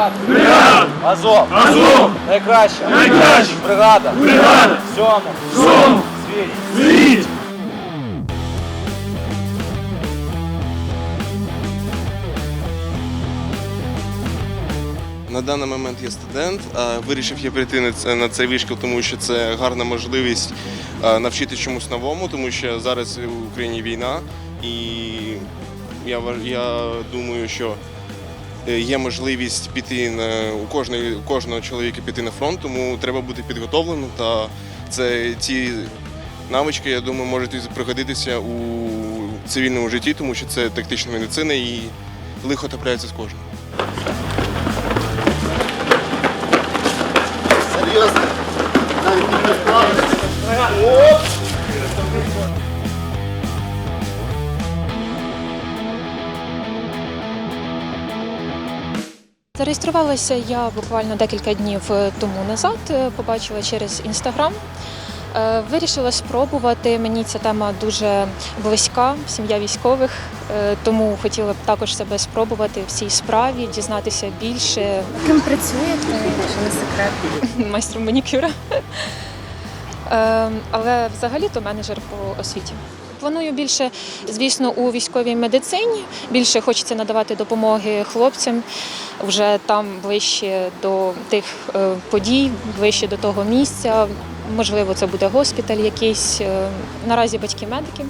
Бригада! Бригада! Азов! Азов! Найкраща! Найкраща! Бригада! Бригада! Сьому! Сьому! Світі! На даний момент я студент. а Вирішив я прийти на цей вишкіл, тому що це гарна можливість навчити чомусь новому, тому що зараз в Україні війна, і я, я думаю, що є можливість піти на у кожної кожного чоловіка піти на фронт, тому треба бути підготовленим. Та це ці навички, я думаю, можуть пригодитися у цивільному житті, тому що це тактична медицина і лихо трапляється з кожним. Серйозно? Навіть Зареєструвалася я буквально декілька днів е, тому назад, е, побачила через інстаграм. Е, Вирішила спробувати. Мені ця тема дуже близька, сім'я військових, тому хотіла б також себе спробувати в цій справі, дізнатися більше Ким працюєте, якщо не секрет? майстром манікюра. Е, Але взагалі-то менеджер по освіті. Планую більше, звісно, у військовій медицині. Більше хочеться надавати допомоги хлопцям вже там ближче до тих е, подій, ближче до того місця. Можливо, це буде госпіталь якийсь. Е, Наразі батьки медики.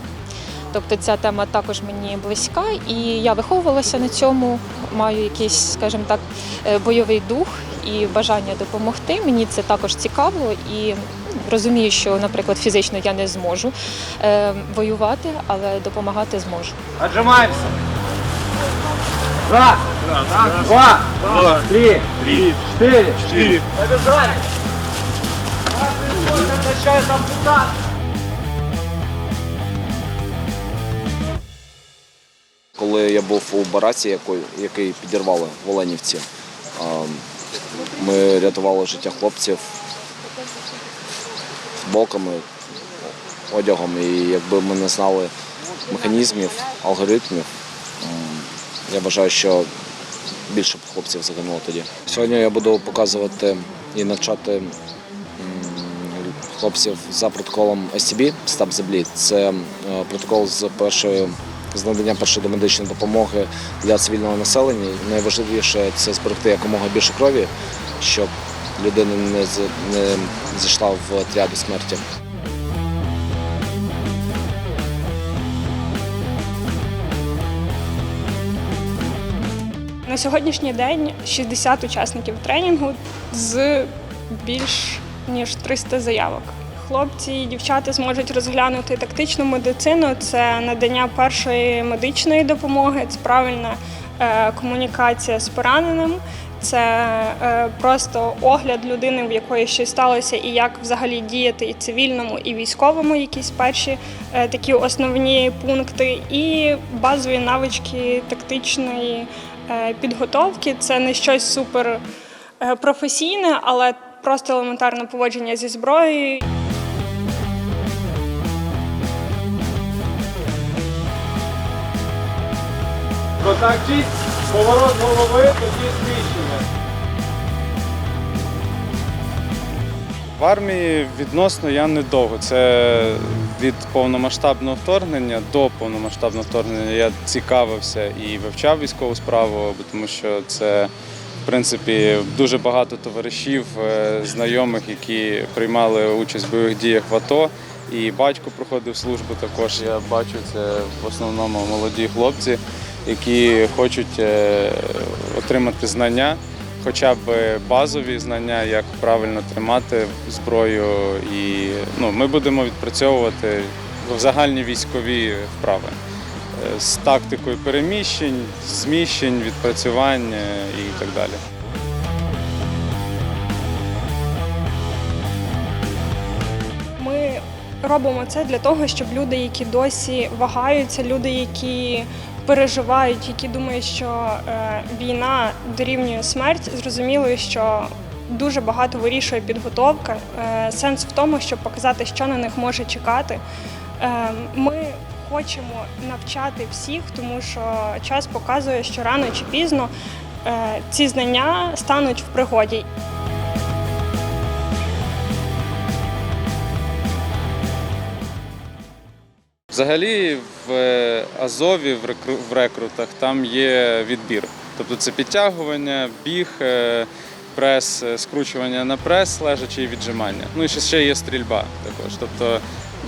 Тобто ця тема також мені близька, і я виховувалася на цьому, маю якийсь, скажімо так, е, бойовий дух і бажання допомогти. Мені це також цікаво і розумію, що, наприклад, фізично я не зможу е, воювати, але допомагати зможу. Отжимаемся. Раз, два, три, четыре, Побежали. Начинает ампутацию. Коли я був у бараці, який, підірвали в Оленівці, ми рятували життя хлопців футболками, одягом. І якби ми не знали механізмів, алгоритмів, я вважаю, що більше б хлопців загинуло тоді. Сьогодні я буду показувати і навчати хлопців за протоколом STB the Bleed. Це е, протокол з першої з надання першої медичної допомоги для цивільного населення. Найважливіше це зберегти якомога більше крові, щоб людина не, з- не зійшла в тряду смерті. На сьогоднішній день 60 учасників тренінгу з більш ніж 300 заявок. Хлопці і дівчата зможуть розглянути тактичну медицину, це надання першої медичної допомоги, це правильна е, комунікація з пораненим, це е, просто огляд людини, в якої щось сталося, і як взагалі діяти і цивільному, і військовому, якісь перші е, такі основні пункти, і базові навички тактичної підготовки. Це не щось супер професійне, але просто елементарне поводження зі зброєю. Чисть, поворот голови, тоді зміщення. В армії відносно я недовго. Це від повномасштабного вторгнення до повномасштабного вторгнення я цікавився і вивчав військову справу, тому що це, в принципі, дуже багато товаришів, е, знайомих, які приймали участь в бойових діях в АТО. І батько проходив службу також. Я бачу це в основному молоді хлопці, які хочуть е, отримати знання хоча б базові знання, як правильно тримати зброю. І ну, ми будемо відпрацьовувати загальні військові вправи е, з тактикою переміщень, зміщень, відпрацювань е, і так далі. Робимо це для того, щоб люди, які досі вагаються, люди, які переживають, які думають, що е, війна дорівнює смерть, зрозуміли, що дуже багато вирішує підготовка. Е, сенс в тому, щоб показати, що на них може чекати. Е, ми хочемо навчати всіх, тому що час показує, що рано чи пізно ці знання стануть в пригоді. Взагалі в е, Азові в рекрутах там є відбір. Тобто це підтягування, біг, е, прес, е, скручування на прес, лежачи і віджимання. Ну і ще є стрільба також. Тобто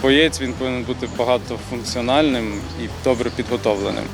боєць він повинен бути багатофункціональним і добре підготовленим.